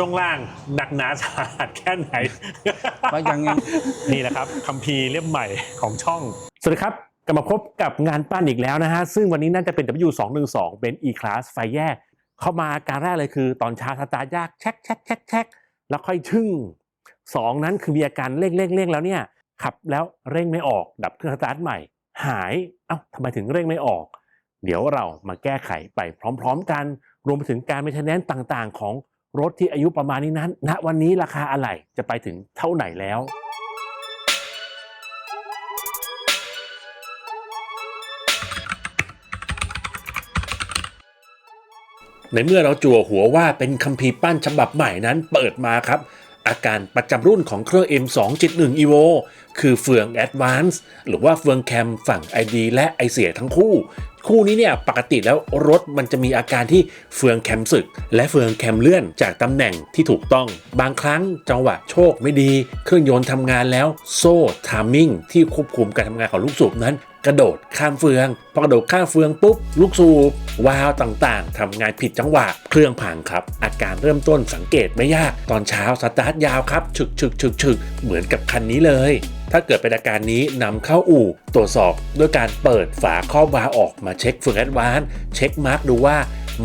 ช่วงล่างหนักหนาสาหัสแค่ไหนก็ยังนี่แหละครับคัมภีร์เล่มใหม่ของช่อง สวัสดีครับกลับมาพบกับงานปั้นอีกแล้วนะฮะ ซึ่งวันนี้น่าจะเป็น W212 เป็น E-Class ไฟแยก เข้ามาอาการแรกเลยคือตอนเช้าสตาร์ทยากแช็คแช็คแช็คแช็คแล้วค่อยชึ่งสองนั้นคือมีอาการเร่งเร่งเร่งแล้วเนี่ยขับแล้วเร่งไม่ออก ดับเครื่องสตาร์ทใหม่ หายเอ้าทำไมถึงเร่งไม่ออก เดี๋ยวเรามาแก้ไขไปพร้อม ๆ กันรวมไปถึงการไม่ทนแนนต่างๆ ของ รถที่อายุประมาณนี้นั้นณวันนี้ราคาอะไรจะไปถึงเท่าไหร่แล้วในเมื่อเราจั่วหัวว่าเป็นคัมภีร์ปั้นฉบับใหม่นั้นเปิดมาครับ อาการประจำรุ่นของเครื่อง M271 Evo คือเฟือง Advance หรือว่าเฟืองแคมฝั่ง ID และไอเสียทั้งคู่ คู่นี้เนี่ยปกติแล้วรถมันจะมีอาการที่เฟืองแคมสึก และเฟืองแคมเลื่อนจากตำแหน่งที่ถูกต้อง บางครั้งจังหวะโชคไม่ดี เครื่องยนต์ทำงานแล้วโซ่ทามมิ่งที่ควบคุมการทำงานของลูกสูบนั้น กระโดดข้ามเฟือง พอกระโดดข้ามเฟืองปุ๊บ ลูกสูบวาล์วต่างๆทำงานผิดจังหวะ เครื่องพังครับ อาการเริ่มต้นสังเกตไม่ยาก ตอนเช้าสตาร์ทยาวครับฉึกฉึกฉึกฉึกเหมือนกับคันนี้เลย ถ้าเกิดเป็นอาการนี้นำเข้าอู่ ตรวจสอบด้วยการเปิดฝาครอบวาล์วออกมาเช็คเฟืองแอดวานซ์เช็คมาร์กดูว่า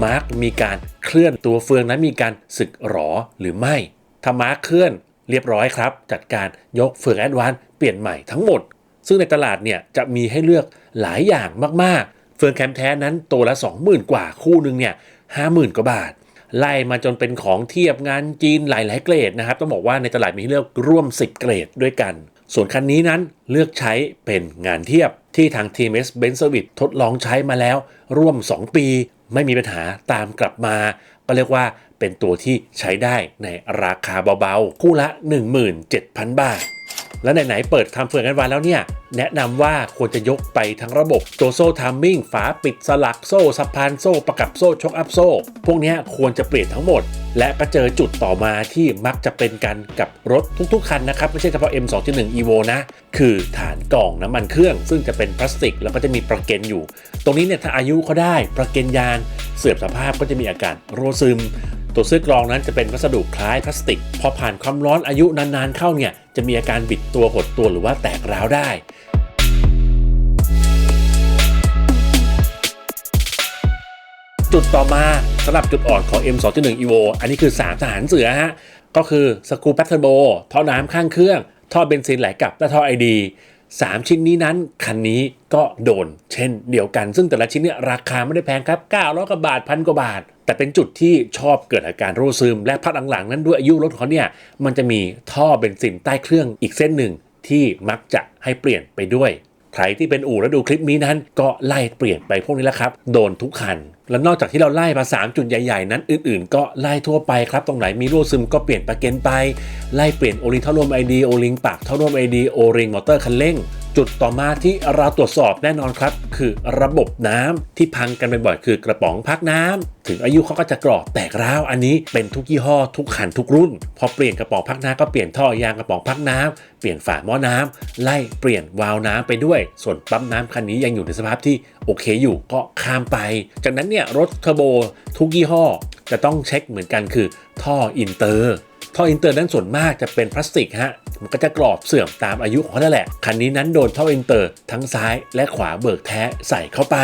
มาร์กมีการเคลื่อนตัวเฟืองนั้นมีการสึกหรอหรือไม่ ถ้ามาร์กเคลื่อนเรียบร้อยครับ จัดการยกเฟืองแอดวานซ์เปลี่ยนใหม่ทั้งหมด ซึ่งในตลาดเนี่ยจะมีให้เลือกหลายอย่างมากๆ เฟืองแคมแท้นั้นตัวละ 20,000 กว่าคู่หนึ่งเนี่ย50,000กว่าบาท ไล่มาจนเป็นของเทียบงานจีนหลายๆเกรดนะครับ ต้องบอกว่าในตลาดมีให้เลือกร่วม 10 เกรดด้วยกัน ส่วนคันนี้นั้นเลือกใช้เป็นงานเทียบที่ทาง TMS Benz Service ทดลองใช้มาแล้วร่วม 2 ปี ไม่มีปัญหาตามกลับมา ก็เรียกว่าเป็นตัวที่ใช้ได้ในราคาเบาๆ คู่ละ 17,000 บาท แล้วไหนๆเปิดทำเฟืองกันวันแล้วเนี่ย แนะนำว่าควรจะยกไปทั้งระบบตัวโซ่ทัมมิ่งฝาปิดสลักโซ่สะพานโซ่ประกับโซ่ชกอัพโซ่ พวกนี้ควรจะเปลี่ยนทั้งหมด และก็เจอจุดต่อมาที่มักจะเป็นกันกับรถทุกๆคันนะครับ ไม่ใช่เฉพาะ M2.1 Evo นะ คือฐานกล่องน้ำมันเครื่อง ซึ่งจะเป็นพลาสติก แล้วก็จะมีประเก็นอยู่ ตรงนี้เนี่ยถ้าอายุเขาได้ประเก็นยางเสื่อมสภาพก็จะมีอาการโรซึมตัวเสื้อกรองนั้นจะเป็นวัสดุคล้ายพลาสติก พอผ่านความร้อนอายุนานๆเข้าเนี่ย จะมีอาการบิดตัวหดตัวหรือว่าแตกร้าวได้จุดต่อมาสำหรับจุดอ่อนของ M2.1 Evo อันนี้คือ 3 ทหารเสือฮะ ก็คือสกรูแพทเทิร์นโบท่อน้ำข้างเครื่อง ท่อเบนซินไหลกลับและท่อไอดีสามชิ้นนี้นั้น คันนี้ก็โดนเช่นเดียวกัน ซึ่งแต่ละชิ้นเนี่ยราคาไม่ได้แพงครับ 900กว่าบาทพันกว่าบาท แต่เป็นจุดที่ชอบเกิดอาการรูซึม และพักหลังๆ นั้นด้วยอายุรถเขาเนี่ยมันจะมีท่อเบนซินใต้เครื่องอีกเส้นหนึ่งที่มักจะให้เปลี่ยนไปด้วย ใครที่เป็นอู่แล้วดูคลิปนี้นั้น ก็ไล่เปลี่ยนไปพวกนี้แหละครับ โดนทุกคัน แล้วนอกจากที่เราไล่มา3จุดใหญ่ๆ นั้นอื่นๆ ก็ไล่ทั่วไปครับ ตรงไหนมีรั่วซึมก็เปลี่ยนประเก็นไป ไล่เปลี่ยนโอลิงเท่าร่วมไอดีโอลิงปากเท่าร่วมไอดีโอริงมอเตอร์คันเร่ง จุดต่อมาที่เราตรวจสอบแน่นอนครับ คือระบบน้ำที่พังกันบ่อยๆคือกระป๋องพักน้ำถึงอายุเขาก็จะกรอบแตกร้าวอันนี้เป็นทุกยี่ห้อทุกคันทุกรุ่น พอเปลี่ยนกระป๋องพักน้ำก็เปลี่ยนท่อยางกระป๋องพักน้ำเปลี่ยนฝาหม้อน้ำไล่เปลี่ยนวาล์วน้ำไปด้วย ส่วนปั๊มน้ำคันนี้ยังอยู่ในสภาพที่โอเคอยู่ก็ข้ามไป จากนั้นเนี่ยรถเทอร์โบทุกยี่ห้อจะต้องเช็คเหมือนกันคือท่ออินเตอร์ ท่ออินเตอร์นั้นส่วนมากจะเป็นพลาสติกฮะมันก็จะกรอบเสื่อมตามอายุของเขานั่นแหละ คันนี้นั้นโดนท่ออินเตอร์ทั้งซ้ายและขวาเบิกแท้ใส่เข้าไป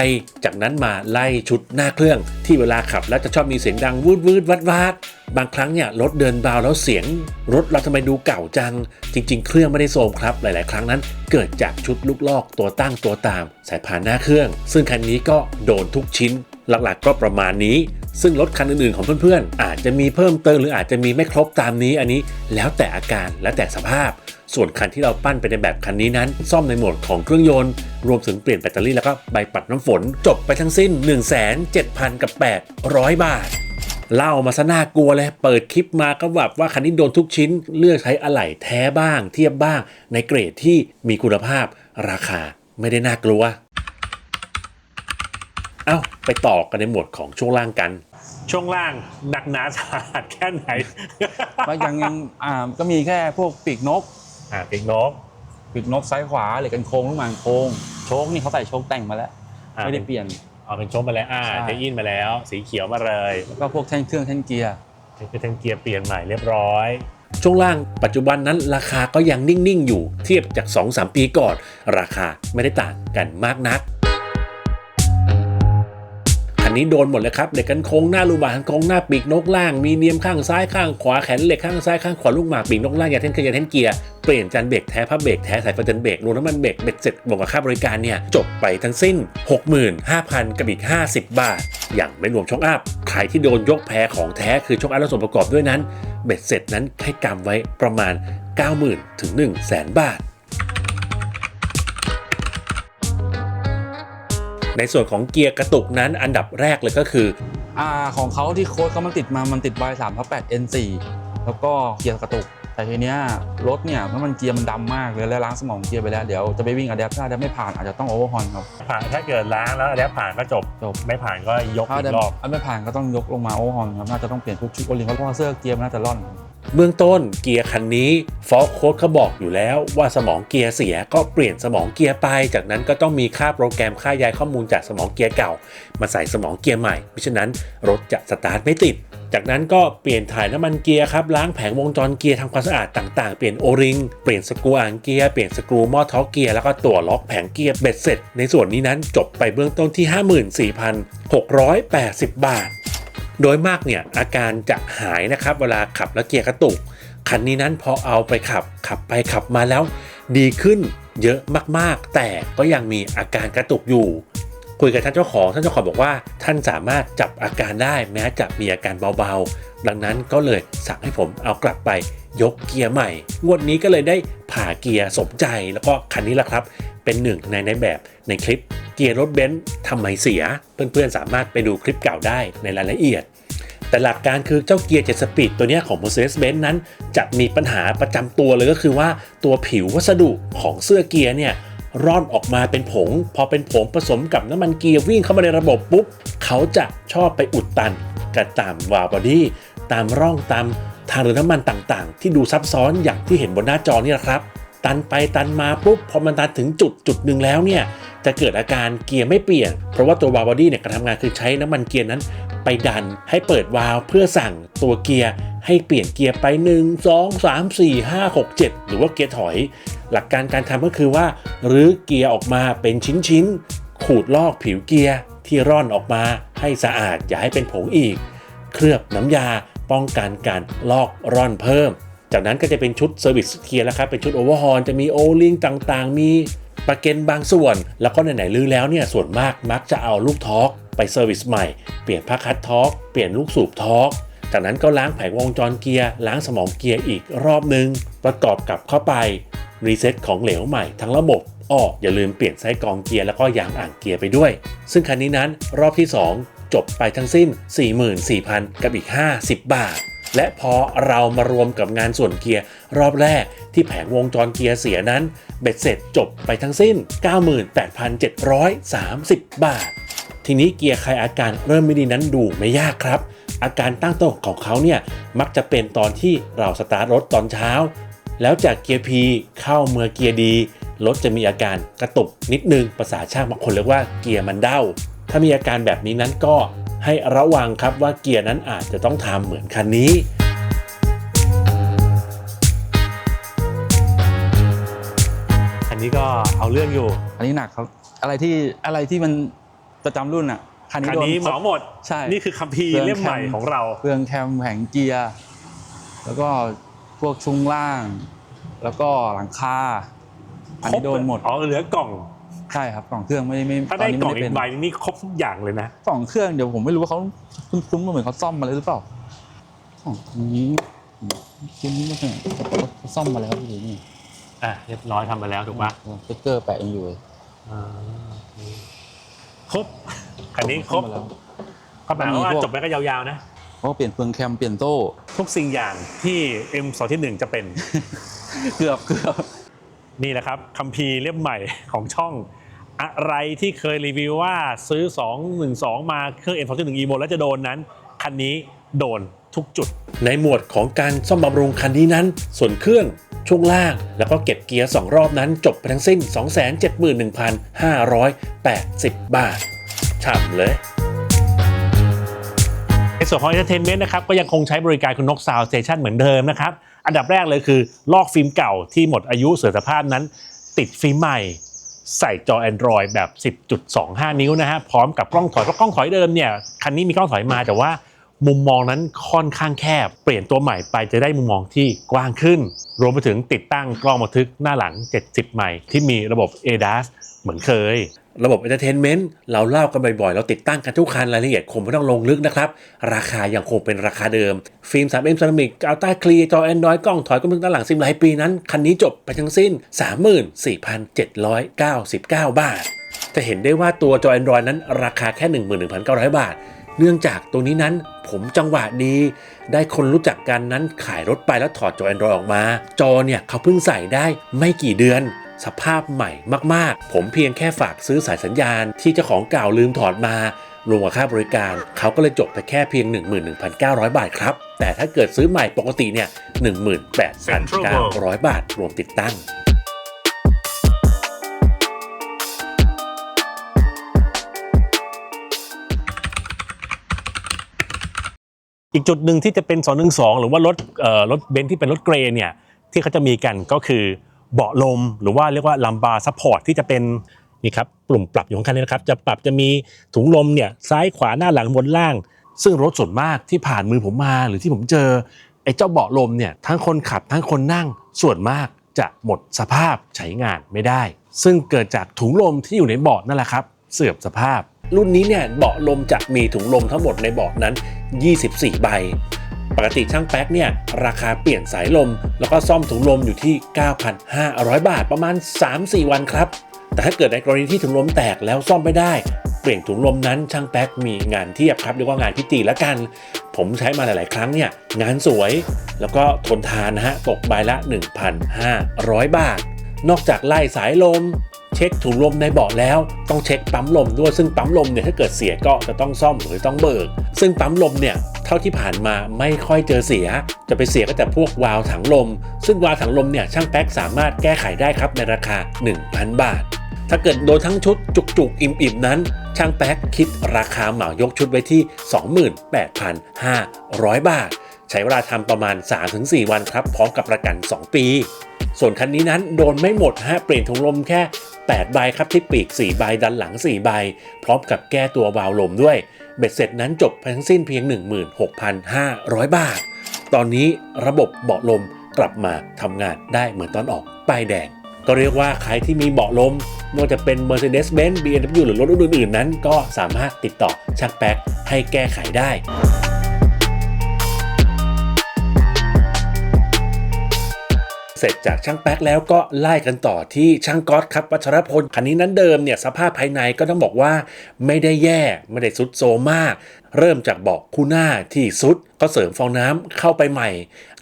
จากนั้นมาไล่ชุดหน้าเครื่อง ที่เวลาขับแล้วจะชอบมีเสียงดังวืดวืดวัดวาดบางครั้งเนี่ยรถเดินเบาแล้วเสียง รถเราทำไมดูเก่าจัง จริง ๆ เครื่องไม่ได้โทมครับ หลาย ๆ ครั้งนั้น เกิดจากชุดลูกลอกตัวตั้งตัวตาม สายพานหน้าเครื่อง ซึ่งคันนี้ก็โดนทุกชิ้น หลักๆก็ประมาณนี้ ซึ่งรถคันอื่นๆของเพื่อนๆ อาจจะมีเพิ่มเติมหรืออาจจะมีไม่ครบตามนี้อันนี้แล้วแต่อาการและแต่สภาพ ส่วนคันที่เราปั้นไปในแบบคันนี้นั้น ซ่อมในโหมดของเครื่องยนต์ รวมถึงเปลี่ยนแบตเตอรี่แล้วก็ใบปัดน้ำฝน จบไปทั้งสิ้น 1 7 0 0 0กับ800 บาทเล่ามาซะน่ากลัวเลย เปิดคลิปมาก็แบบว่าคันนี้โดนทุกชิ้น เลือกใช้อะไหล่แท้บ้าง เทียบบ้าง ในเกรดที่มีคุณภาพราคาไม่ได้น่ากลัว อ้าไปต่อกันในหมวดของช่วงล่างกัน ช่วงล่างหนักหนาสาหัสแค่ไหนก็ยังยังอ่าก็มีแค่พวกปีกนกอ่าปิงนกปีกนกซ้ายขวาเหล็กกันโค้งลูกหมางโค้งโชคนี่เขาใส่โชคแต่งมาแล้วอ่าไม่ได้เปลี่ยนเอาเป็นชมมาแล้วอ่าใช่เทอินมาแล้ว สีเขียวมาเลยแล้วก็พวกแท่นเครื่องแท่นเกียร์คือทั้งเกียร์เปลี่ยนใหม่เรียบร้อยช่วงล่างปัจจุบันนั้นราคาก็ยังนิ่ง ๆ อยู่เทียบจาก 2-3 ปีก่อน ราคาไม่ได้ต่างกันมากนักคั นี้โดนหมดเลยครับเหล็กกันโค้งหน้าลูกบาศก์โค้งหน้าปีกนกล่าง มีเนียมข้างซ้ายข้างขวาแขนเหล็กข้างซ้ายข้างขวาลูกหมากปีกนกล่างยาเทนเคยาเทนเกียร์เปลี่ยนจานเบรกแท้พับเบรกแท้สายฟันจันเบรกรวมน้ำมันเบรกเบ็ดเสร็จบวกกับค่าบริการเนี่ยจบไปทั้งสิ้น 65,000กับอีก 50 บาท อย่างไม่รวมช็อคอัพใครที่โดนยกแพ้ของแท้คือช็อคอัพและส่วนประกอบด้วยนั้นเบ็ดเสร็จนั้นให้กำไว้ประมาณ 90,000ถึง1 0 0 0 0แสนบาท ในส่วนของเกียร์กระตุกนั้นอันดับแรกเลยก็คืออ่าของเขาที่โค้ดเขามันติดมามันติด Y 3ทับ8 N 4แล้วก็เกียร์กระตุก แต่ทีเนี้ยรถเนี่ยเมื่อมันเกียร์มันดำมากเลยแล้วล้างสมองเกียร์ไปแล้วเดี๋ยวจะไปวิ่งอะแดปถ้าจะไม่ผ่านอาจจะต้องโอเวอร์ฮอนครับ ผ่านถ้าเกิดล้างแล้วแล้วผ่านก็จบ จบ ไม่ผ่านก็ยกถ้าอีจะกรอบ ไม่ผ่านก็ต้องยกลงมาโอเวอร์ฮอนครับน่าจะต้องเปลี่ยนทุกชุดโอลิงเพราะว่าเสื้อเกียร์มันน่าจะร่อน เบื้องต้นเกียร์คันนี้ฟอลโค้ดเขาบอกอยู่แล้วว่าสมองเกียร์เสียก็เปลี่ยนสมองเกียร์ไป จากนั้นก็ต้องมีค่าโปรแกรมค่าย้ายข้อมูลจากสมองเกียร์เก่า มาใส่สมองเกียร์ใหม่เพราะฉะนั้นรถจะสตาร์ทไม่ติด จากนั้นก็เปลี่ยนถ่ายน้ำมันเกียร์ครับล้างแผงวงจรเกียร์ทำความสะอาดต่างๆ เปลี่ยนโอริงเปลี่ยนสกรูอ่างเกียร์เปลี่ยนสกรูหม้อท้อเกียร์แล้วก็ตัวล็อกแผงเกียร์เบ็ดเสร็จ ในส่วนนี้นั้นจบไปเบื้องต้นที่ 54,680 บาท โดยมากเนี่ยอาการจะหายนะครับ เวลาขับแล้วเกียร์กระตุก คันนี้นั้นพอเอาไปขับขับไปขับมาแล้ว ดีขึ้นเยอะมากๆ แต่ก็ยังมีอาการกระตุกอยู่ คุยกับท่านเจ้าของท่านเจ้าของบอกว่า ท่านสามารถจับอาการได้แม้จะมีอาการเบาๆ ดังนั้นก็เลยสั่งให้ผมเอากลับไปยกเกียร์ใหม่ งวดนี้ก็เลยได้ผ่าเกียร์สมใจแล้วก็คันนี้แหละครับ เป็นหนึ่งในในแบบในคลิปเกียร์รถเบนซ์ทำไมเสีย เพื่อนๆสามารถไปดูคลิปเก่าได้ในรายละเอียดแต่หลักการคือเจ้าเกียร์7สปีดตัวนี้ของ Mercedes-Benz นั้น จะมีปัญหาประจำตัวเลยก็คือว่าตัวผิววัสดุของเสื้อเกียร์เนี่ย ร่อนออกมาเป็นผง พอเป็นผงผสมกับน้ำมันเกียร์วิ่งเข้ามาในระบบปุ๊บ เขาจะชอบไปอุดตันกันตามวาล์วบอดี้ตามร่องตามทางเดินน้ำมันต่างๆ ที่ดูซับซ้อนอย่างที่เห็นบนหน้าจอนี่แหละครับ ตันไปตันมาปุ๊บพอมันตันถึงจุดจุดหนึ่งแล้วเนี่ยจะเกิดอาการเกียร์ไม่เปลี่ยน เพราะว่าตัววาล์วบอดี้เนี่ยการทำงานคือใช้น้ำมันเกียร์นั้นไปดันให้เปิดวาล์วเพื่อสั่งตัวเกียร์ให้เปลี่ยนเกียร์ไป 1 2 3 4 5 6 7 หรือว่าเกียร์ถอย หลักการการทำก็คือว่ารื้อเกียร์ออกมาเป็นชิ้นๆ ขูดลอกผิวเกียร์ที่ร่อนออกมาให้สะอาดอย่าให้เป็นผงอีก เคลือบน้ำยาป้องกันการลอกร่อนเพิ่ม จากนั้นก็จะเป็นชุดเซอร์วิสเกียร์แล้วครับ เป็นชุดโอเวอร์ฮอลจะมีโอลิงต่างๆ มีประเก็นบางส่วน แล้วก็ไหนๆลื้อแล้วเนี่ยส่วนมากมักจะเอาลูกทอกไปเซอร์วิสใหม่ เปลี่ยนผ้าคัดทอกเปลี่ยนลูกสูบทอกจากนั้นก็ล้างแผงวงจรเกียร์ ล้างสมองเกียร์อีกรอบนึง ประกอบกับเข้าไป รีเซ็ตของเหลวใหม่ทั้งระบบอ้ออย่าลืมเปลี่ยนไส้กรองเกียร์แล้วก็ยางอ่างเกียร์ไปด้วย ซึ่งคันนี้นั้นรอบที่ 2 จบไปทั้งสิ้น 44,000 กับอีก 50 บาท และพอเรามารวมกับงานส่วนเกียร์รอบแรกที่แผงวงจรเกียร์เสียนั้น เบ็ดเสร็จจบไปทั้งสิ้น 98,730 บาท ทีนี้เกียร์ใครอาการเริ่มไม่ดีนั้นดูไม่ยากครับอาการตั้งต้นของเขาเนี่ยมักจะเป็นตอนที่เราสตาร์ทรถตอนเช้า แล้วจากเกียร์ P เข้าเมื่อเกียร์ดีรถจะมีอาการกระตุกนิดนึงภาษาช่างบางคนเรียกว่าเกียร์มันเด้า ถ้ามีอาการแบบนี้นั้นก็ให้ระวังครับว่าเกียร์นั้นอาจจะต้องทำเหมือนคันนี้อันนี้ก็เอาเรื่องอยู่ อันนี้หนักครับ อะไรที่อะไรที่มันประจำรุ่นอะ คันนี้คันโดนนี้เหมาหมด ใช่ นี่คือคัมภีร์เล่มใหม่ของเราเฟืองแคมแผงเกียร์ แล้วก็ พวกช่วงล่าง แล้วก็หลังคาอันนี้โดนหมดอ๋อเหลือกล่องใช่ครับกล่องเครื่องไม่ไม่ถ้าตได้อนนี้กล่องไม่ได้อีเป็นกใบนี่ครบทุกอย่างเลยนะกล่องเครื่องเดี๋ยวผมไม่รู้ว่าเขาคุ้นๆมาเหมือนเขาซ่อมมาเลยหรือเปล่าอ๋ออันนี้คุ้นๆมาเหมือนเขาซ่อมมาแล้วพี่นี่อะเรียบร้อยทำมาแล้วถูกปะสติ๊กเกอร์แปะยังอยู่เลยอ่าครบคันนี้ครบซ่อมมาแล้วก็แปลว่ามีพวกจบไปก็ยาวๆนะ เพราะว่าเปลี่ยนเฟืองแคมเปลี่ยนโต้ทุกสิ่งอย่างที่ M 2ที่ 1 จะเป็น เกือบเกือบนี่แหละครับคัมภีร์เล่มใหม่ของช่อง อะไรที่เคยรีวิวว่าซื้อ 212 มาเครื่อง M 2 1 Evo แล้วจะโดนนั้น คันนี้โดนทุกจุด ในหมวดของการซ่อมบำรุงคันนี้นั้น ส่วนเครื่องช่วงล่าง แล้วก็เก็บเกียร์ 2 รอบนั้น จบไปทั้งสิ้น 271,580 บาทฉ่ำเลย ส่วนของ Entertainment นะครับก็ยังคงใช้บริการคุณนก Sound Station เหมือนเดิมนะครับ อันดับแรกเลยคือลอกฟิล์มเก่าที่หมดอายุเสื่อมสภาพนั้น ติดฟิล์มใหม่ใส่จอ Android แบบ 10.25 นิ้วนะฮะพร้อมกับกล้องถอยเพราะกล้องถอยเดิมเนี่ยคันนี้มีกล้องถอยมาแต่ว่ามุมมองนั้นค่อนข้างแคบ เปลี่ยนตัวใหม่ไปจะได้มุมมองที่กว้างขึ้น รวมไปถึงติดตั้งกล้องบันทึกหน้าหลัง 70ใหม่ที่มีระบบ ADAS เหมือนเคย ระบบ Entertainment เราเล่ากันบ่อยๆ เราติดตั้งกันทุกคันรายละเอียดคงไม่ต้องลงลึกนะครับ ราคายังคงเป็นราคาเดิม ฟิล์ม 3M Ceramic อัลต้าคลีจอ Android กล้องถอยกล้องด้านหลังซิมหลายปีนั้น คันนี้จบไปทั้งสิ้น 34,799 บาท จะเห็นได้ว่าตัวจอ Android นั้นราคาแค่ 11,900 บาทเนื่องจากตัวนี้นั้นผมจังหวะดี ได้คนรู้จักกันนั้นขายรถไปแล้วถอดจอ Android ออกมา จอเนี่ยเขาเพิ่งใส่ได้ไม่กี่เดือน สภาพใหม่มากๆ ผมเพียงแค่ฝากซื้อสายสัญญาณที่เจ้าของเก่าลืมถอดมารวมกับค่าบริการ เขาก็เลยจบไปแค่เพียง 11,900 บาทครับ แต่ถ้าเกิดซื้อใหม่ปกติเนี่ย 18,900 บาท รวมติดตั้งอีกจุดหนึ่งที่จะเป็น 212 หรือว่ารถเอ่อรถเบนซ์ที่เป็นรถเกรเนี่ยที่เขาจะมีกันก็คือ เบาะลมหรือว่าเรียกว่าลัมบาร์ซัพพอร์ตที่จะเป็นนี่ครับปุ่มปรับอยู่ข้างคันนี้นะครับ จะปรับจะมีถุงลมเนี่ยซ้ายขวาหน้าหลังบนล่าง ซึ่งรถส่วนมากที่ผ่านมือผมมาหรือที่ผมเจอไอ้เจ้าเบาะลมเนี่ยทั้งคนขับทั้งคนนั่งส่วนมากจะหมดสภาพใช้งานไม่ได้ ซึ่งเกิดจากถุงลมที่อยู่ในเบาะนั่นแหละครับ เสื่อมสภาพ รุ่นนี้เนี่ยเบาะลมจะมีถุงลมทั้งหมดในเบาะนั้น 24 ใบ ปกติช่างแป๊กเนี่ยราคาเปลี่ยนสายลม แล้วก็ซ่อมถุงลมอยู่ที่ 9,500 บาทประมาณ 3-4 วันครับ แต่ถ้าเกิดในกรณีที่ถุงลมแตกแล้วซ่อมไม่ได้เปลี่ยนถุงลมนั้นช่างแป๊กมีงานเทียบครับเรียกว่างานพิตีแล้วกัน ผมใช้มาหลาย ๆ ครั้งเนี่ยงานสวย แล้วก็ทนทานนะฮะตกใบละ 1,500 บาท นอกจากไล่สายลม เช็คถุงลมในเบาะแล้ว ต้องเช็คปั๊มลมด้วยซึ่งปั๊มลมเนี่ยถ้าเกิดเสียก็จะต้องซ่อมหรือต้องเบิก ซึ่งปั๊มลมเนี่ยเท่าที่ผ่านมาไม่ค่อยเจอเสีย จะไปเสียก็แต่พวกวาล์วถังลม ซึ่งวาล์วถังลมเนี่ยช่างแป๊กสามารถแก้ไขได้ครับในราคา 1,000 บาท ถ้าเกิดโดนทั้งชุดจุกๆ อิ่มๆ นั้น ช่างแป๊กคิดราคาเหมายกชุดไว้ที่ 28,500 บาท ใช้เวลาทำประมาณ 3-4 วันครับ พร้อมกับประกัน 2 ปี ส่วนคันนี้นั้นโดนไม่หมดฮะเปลี่ยนถุงลมแค่ 8 ใบครับที่ปีก 4 ใบดันหลัง 4 ใบ พร้อมกับแก้ตัววาล์วลมด้วย เบ็ดเสร็จนั้นจบไปทั้งสิ้นเพียง 16,500 บาท ตอนนี้ระบบเบาะลมกลับมาทำงานได้เหมือนตอนออกป้ายแดง ก็เรียกว่าใครที่มีเบาะลมไม่ว่าจะเป็น Mercedes-Benz BMW หรือรถรุ่นอื่นๆนั้น ก็สามารถติดต่อช่างแป๊กให้แก้ไขได้ เสร็จจากช่างแป๊กแล้วก็ไล่กันต่อที่ช่างก๊อตครับวัชรพลคันนี้นั้นเดิมเนี่ยสภาพภายในก็ต้องบอกว่า ไม่ได้แย่ไม่ได้สุดโซมาก เริ่มจากเบาะคู่หน้าที่สุดก็เสริมฟองน้ำเข้าไปใหม่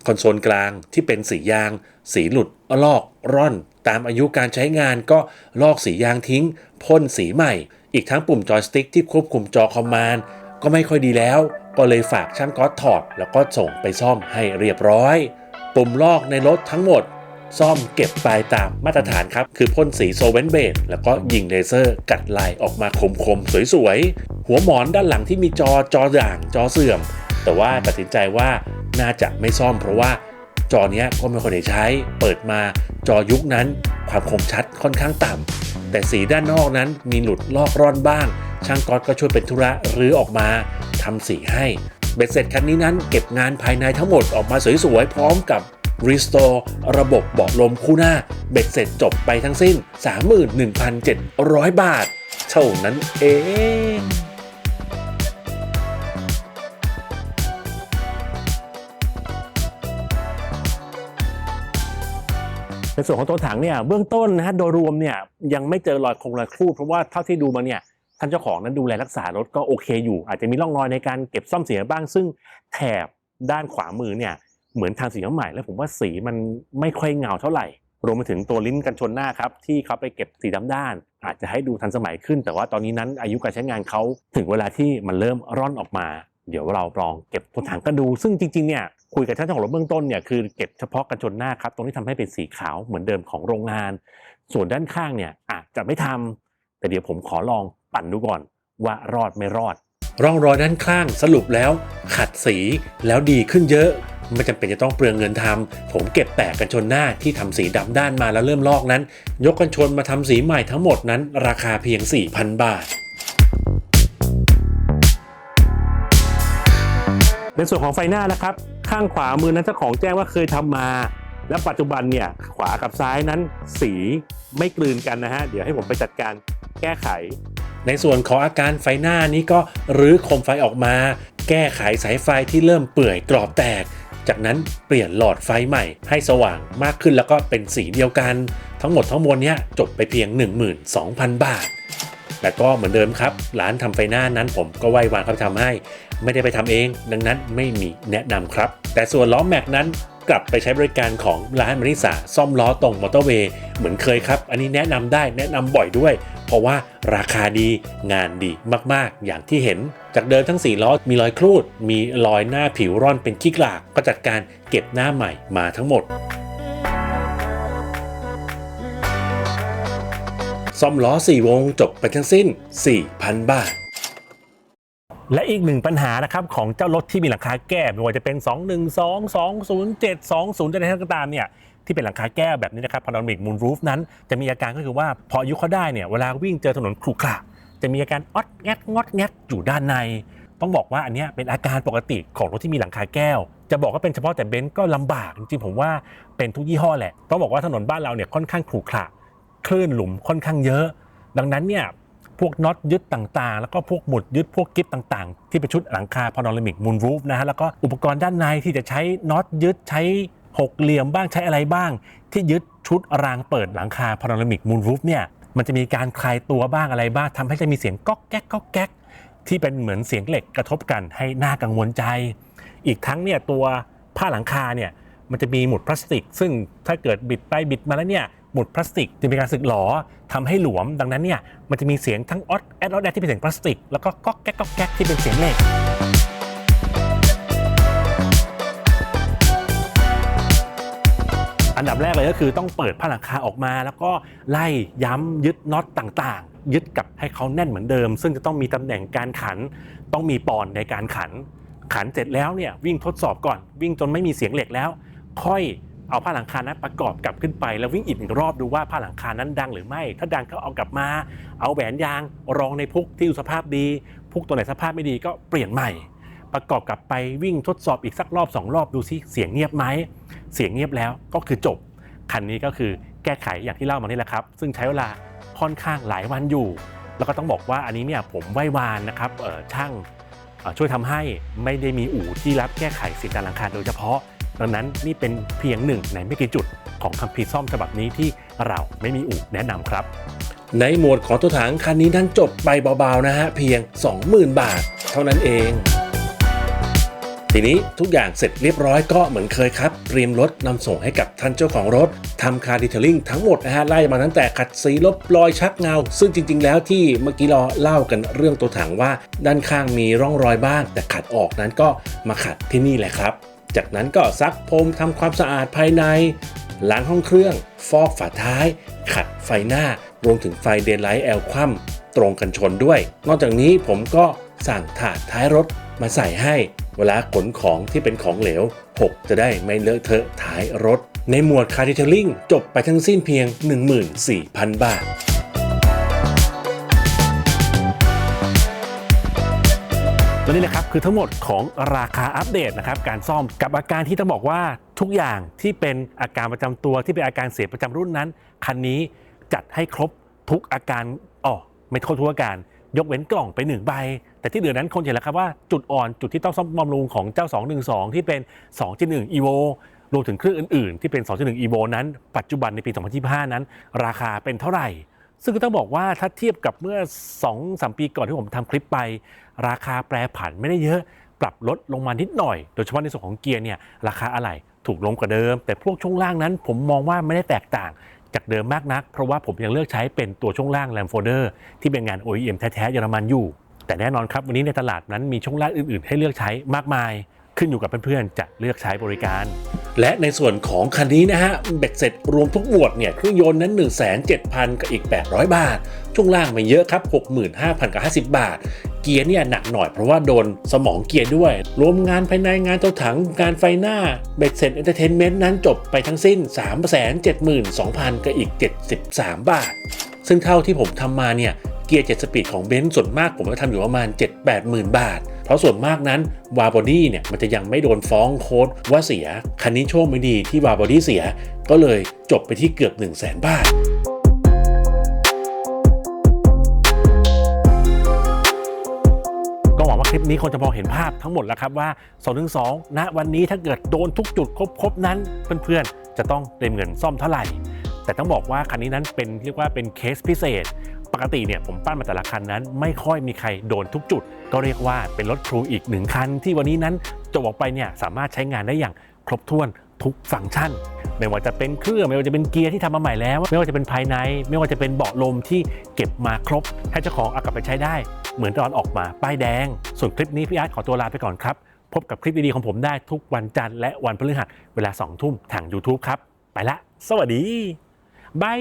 คอนโซลกลางที่เป็นสียาง สีหลุดลอกร่อน ตามอายุการใช้งานก็ลอกสียางทิ้งพ่นสีใหม่ อีกทั้งปุ่มจอยสติ๊กที่ควบคุมจอคอมมานด์ก็ไม่ค่อยดีแล้ว ก็เลยฝากช่างก๊อตถอด แล้วก็ส่งไปซ่อมให้เรียบร้อย ปุ่มลอกในรถทั้งหมด ซ่อมเก็บไปตามมาตรฐานครับ คือพ่นสีโซเวนเบดแล้วก็ยิงเลเซอร์กัดลายออกมาคมๆ สวยๆ หัวหมอนด้านหลังที่มีจอจอด่างจอเสื่อม แต่ว่าตัดสินใจว่าน่าจะไม่ซ่อมเพราะว่าจอเนี้ยก็ไม่ค่อยได้ใช้ เปิดมาจอยุคนั้นความคมชัดค่อนข้างต่ำ แต่สีด้านนอกนั้นมีหลุดลอกร่อนบ้าง ช่างก๊อตก็ช่วยเป็นธุระรื้อออกมาทำสีให้ เบ็ดเสร็จคันนี้นั้นเก็บงานภายในทั้งหมดออกมาสวยๆพร้อมกับ Restore ระบบเบาะลมคู่หน้า เบ็ดเสร็จจบไปทั้งสิ้น 31,700 บาท เท่านั้นเองในส่วนของตัวถังเนี่ยเบื้องต้นนะฮะโดยรวมเนี่ยยังไม่เจอรอยคงรอยครูดเพราะว่าเท่าที่ดูมาเนี่ย ท่านเจ้าของนั้นดูแลรักษารถก็โอเคอยู่ อาจจะมีร่องรอยในการเก็บซ่อมเสียบ้าง ซึ่งแถบด้านขวามือเนี่ยเหมือนทางสีน้ำใหม่แล้วผมว่าสีมันไม่ค่อยเงาเท่าไหร่ รวมไปถึงตัวลิ้นกันชนหน้าครับที่เขาไปเก็บสีดำด้าน อาจจะให้ดูทันสมัยขึ้น แต่ว่าตอนนี้นั้นอายุการใช้งานเขาถึงเวลาที่มันเริ่มร่อนออกมา เดี๋ยวเราลองเก็บตัวถังก็ดู ซึ่งจริงๆเนี่ยคุยกับท่านเจ้าของรถเบื้องต้นเนี่ยคือเก็บเฉพาะกันชนหน้าครับตรงที่ทำให้เป็นสีขาวเหมือนเดิมของโรงงาน ส่วนด้านข้างเนี่ยอาจจะไม่ทำแต่เดี๋ยวผมขอลอง ปั่นดูก่อนว่ารอดไม่รอด ร่องรอยด้านข้างสรุปแล้วขัดสีแล้วดีขึ้นเยอะไม่จำเป็นจะต้องเปลืองเงินทำผมเก็บแปะกันชนหน้าที่ทำสีดำด้านมาแล้วเริ่มลอกนั้น ยกกันชนมาทำสีใหม่ทั้งหมดนั้น ราคาเพียง 4,000 บาท ในส่วนของไฟหน้านะครับ ข้างขวามือนั้นเจ้าของแจ้งว่าเคยทำมา และปัจจุบันเนี่ยขวากับซ้ายนั้นสีไม่กลืนกันนะฮะ เดี๋ยวให้ผมไปจัดการแก้ไข ในส่วนของอาการไฟหน้านี้ก็รื้อโคมไฟออกมา แก้ไขสายไฟที่เริ่มเปื่อยกรอบแตก จากนั้นเปลี่ยนหลอดไฟใหม่ให้สว่างมากขึ้นแล้วก็เป็นสีเดียวกัน ทั้งหมดทั้งมวลเนี้ยจบไปเพียง 12,000 บาทและก็เหมือนเดิมครับ ร้านทำไฟหน้านั้นผมก็ไหว้วานเขาทำให้ ไม่ได้ไปทำเอง ดังนั้นไม่มีแนะนำครับ แต่ส่วนล้อแม็กนั้น กลับไปใช้บริการของร้านมาริสาซ่อมล้อตรงมอเตอร์เวย์เหมือนเคยครับ อันนี้แนะนำได้แนะนำบ่อยด้วย เพราะว่าราคาดีงานดีมากๆ อย่างที่เห็น จากเดิมทั้ง 4 ล้อมีรอยครูด มีรอยหน้าผิวร่อนเป็นขี้กลากก็จัดการเก็บหน้าใหม่มาทั้งหมดซ่อมล้อ 4 วงจบไปทั้งสิ้น 4,000 บาท และอีกหนึ่งปัญหานะครับของเจ้ารถที่มีหลังคาแก้วไม่ว่าจะเป็น 212 207 20จะอะไรก็ตามเนี่ยที่เป็นหลังคาแก้วแบบนี้นะครับพารามิกมูนรูฟนั้นจะมีอาการก็คือว่าพออายุเขาได้เนี่ยเวลาวิ่งเจอถนนขรุขระจะมีอาการออดแงดงอดแงดอยู่ด้านใน ต้องบอกว่าอันนี้เป็นอาการปกติของรถที่มีหลังคาแก้ว จะบอกว่าเป็นเฉพาะแต่เบนซ์ก็ลำบากจริงๆผมว่าเป็นทุกยี่ห้อแหละต้องบอกว่าถนนบ้านเราเนี่ยค่อนข้างขรุขระคลื่นหลุมค่อนข้างเยอะ ดังนั้นเนี่ย พวกน็อตยึดต่างๆ แล้วก็พวกหมุดยึดพวกกิ๊บต่างๆ ที่เป็นชุดหลังคาพาโนรามิกมูนรูฟนะฮะแล้วก็อุปกรณ์ด้านในที่จะใช้น็อตยึดใช้หกเหลี่ยมบ้างใช้อะไรบ้าง ที่ยึดชุดรางเปิดหลังคาพาโนรามิกมูนรูฟเนี่ยมันจะมีการคลายตัวบ้างอะไรบ้างทำให้จะมีเสียงก๊อกแก๊กก๊อกแก๊กที่เป็นเหมือนเสียงเหล็กกระทบกันให้หน่ากังวลใจ อีกทั้งเนี่ยตัวผ้าหลังคาเนี่ยมันจะมีหมุดพลาสติก ซึ่งถ้าเกิดบิดไปบิดมาแล้วเนี่ย หมุดพลาสติกจะมีการสึกหลอทำให้หลวม ดังนั้นเนี่ยมันจะมีเสียงทั้งออดแอดออดแอดที่เป็นเสียงพลาสติก แล้วก็ก๊อกแก๊กก๊อกแก๊กที่เป็นเสียงเหล็กอันดับแรกเลยก็คือต้องเปิดผ้าหลังคาออกมา แล้วก็ไล่ย้ำยึดน็อตต่างๆ ยึดกับให้เขาแน่นเหมือนเดิม ซึ่งจะต้องมีตำแหน่งการขัน ต้องมีปอนในการขัน ขันเสร็จแล้วเนี่ยวิ่งทดสอบก่อน วิ่งจนไม่มีเสียงเหล็กแล้ว ค่อย เอาผ้าหลังคานั้นประกอบกลับขึ้นไป แล้ววิ่งอีกหนึ่งรอบดูว่าผ้าหลังคานั้นดังหรือไม่ ถ้าดังก็เอากลับมา เอาแหวนยางรองในพุกที่อยู่สภาพดี พุกตัวไหนสภาพไม่ดีก็เปลี่ยนใหม่ ประกอบกลับไปวิ่งทดสอบอีกสักรอบสองรอบดูซิเสียงเงียบไหมเสียงเงียบแล้วก็คือจบ คันนี้ก็คือแก้ไขอย่างที่เล่ามานี่แหละครับ ซึ่งใช้เวลาค่อนข้างหลายวันอยู่ แล้วก็ต้องบอกว่าอันนี้เนี่ยผมไหว้วานนะครับช่างช่วยทำให้ไม่ได้มีอู่ที่รับแก้ไขสิ่งการหลังคาโดยเฉพาะ ดังนั้นนี่เป็นเพียงหนึ่งในไม่กี่จุดของคำพีร์ซ่อมฉบับนี้ที่เราไม่มีอู่แนะนำครับ ในหมวดของตัวถังคันนี้นั้นจบไปเบาๆนะฮะเพียง 20,000 บาท เท่านั้นเอง ทีนี้ทุกอย่างเสร็จเรียบร้อยก็เหมือนเคยครับเตรียมรถนำส่งให้กับท่านเจ้าของรถทำคาร์ดิเทลลิ่งทั้งหมดนะฮะไล่มาตั้งแต่ขัดสีลบรอยชักเงา ซึ่งจริง ๆ แล้วที่เมื่อกี้เราเล่ากันเรื่องตัวถังว่า ด้านข้างมีร่องรอยบ้าง แต่ขัดออกนั้นก็มาขัดที่นี่แหละครับ จากนั้นก็ซักพรมทำความสะอาดภายใน ล้างห้องเครื่อง ฟอกฝาท้าย ขัดไฟหน้ารวมถึงไฟเดนไลท์แอลคว่ำตรงกันชนด้วย นอกจากนี้ผมก็สั่งถาดท้ายรถมาใส่ให้ เวลาขนของที่เป็นของเหลว 6 จะได้ไม่เลอะเทอะท้ายรถ ในหมวดคาร์ดิเทลลิ่งจบไปทั้งสิ้นเพียง 14,000 บาท ตัวนี้นะครับคือทั้งหมดของราคาอัปเดตนะครับการซ่อมกับอาการที่ต้องบอกว่าทุกอย่างที่เป็นอาการประจำตัวที่เป็นอาการเสียประจำรุ่นนั้น คันนี้จัดให้ครบทุกอาการอ๋อไม่ครบทุกอาการ ยกเว้นกล่องไปหนึ่งใบ แต่ที่เหลือนั้นคนเห็นแล้วครับว่าจุดอ่อนจุดที่ต้องซ่อมบำรุงของเจ้า 212 ที่เป็น 2.1 evo รวมถึงเครื่องอื่นๆ ที่เป็น 2.1 evo นั้น ปัจจุบันในปี 2025 นั้น ราคาเป็นเท่าไหร่ ซึ่งก็ต้องบอกว่าถ้าเทียบกับเมื่อ2-3ปีก่อนที่ผมทำคลิปไป ราคาแปรผันไม่ได้เยอะปรับลดลงมานิดหน่อย โดยเฉพาะในส่วนของเกียร์เนี่ยราคาอะไหล่ถูกลงกว่าเดิม แต่พวกช่วงล่างนั้น ผมมองว่าไม่ได้แตกต่างจากเดิมมากนัก เพราะว่าผมยังเลือกใช้เป็นตัวช่วงล่างแ a มโฟเดอร์ที่เป็นงาน OEM แท้ๆเยอรมันอยู่ แต่แน่นอนครับวันนี้ในตลาดนั้นมีช่วงล่างอื่นๆ ให้เลือกใช้มากมาย ขึ้นอยู่กับเพื่อนๆ จะเลือกใช้บริการ และในส่วนของคันนี้นะฮะเบ็ดเสร็จรวมทุกหมวดเนี่ยเครื่องยนต์นั้น 1 7 0 0 0 กับอีก 800 บาท ช่วงล่างไม่เยอะครับ 65,000 กับ 50 บาท เกียร์เนี่ยหนักหน่อยเพราะว่าโดนสมองเกียร์ด้วย รวมงานภายในงานตัวถังงานไฟหน้าเบ็ดเสร็จเอนเตอร์เทนเมนต์นั้นจบไปทั้งสิ้น 3 7 2 0 0 0 กับอีก 73 บาท ซึ่งเท่าที่ผมทำมาเนี่ย เกียร์ 7 สปีดของเบนซ์ส่วนมากผมก็ทำอยู่ประมาณ 7-8หมื่นบาท เพราะส่วนมากนั้นวาบอดี้เนี่ยมันจะยังไม่โดนฟ้องโค้ดว่าเสีย คันนี้โชคไม่ดีที่วาบอดี้เสีย ก็เลยจบไปที่เกือบ 1 0 0 0 0แบาทก็หวังว่าคลิปนี้คงจะพอเห็นภาพทั้งหมดแล้วครับว่า2ถึง2ณ วันนี้ถ้าเกิดโดนทุกจุดครบๆนั้นเพื่อนๆ จะต้องเต็มเงินซ่อมเท่าไหร่ แต่ต้องบอกว่าคันนี้นั้นเป็นเรียกว่าเป็นเคสพิเศษ ปกติเนี่ยผมปั้นมาแต่ละคันนั้น ไม่ค่อยมีใครโดนทุกจุด ก็เรียกว่าเป็นรถครูอีกหนึ่งคัน ที่วันนี้นั้นจบออกไปเนี่ยสามารถใช้งานได้อย่างครบถ้วนทุกฟังก์ชัน ไม่ว่าจะเป็นเครื่อง ไม่ว่าจะเป็นเกียร์ที่ทำมาใหม่แล้ว ไม่ว่าจะเป็นภายใน ไม่ว่าจะเป็นเบาะลมที่เก็บมาครบ ให้เจ้าของเอากลับไปใช้ได้ เหมือนตอนออกมาป้ายแดง ส่วนคลิปนี้พี่อาร์ตขอตัวลาไปก่อนครับ พบกับคลิปดีๆของผมได้ทุกวันจันทร์และวันพฤหัสเวลา2ทุ่มทาง YouTube ครับ ไปละ สวัสดีบาย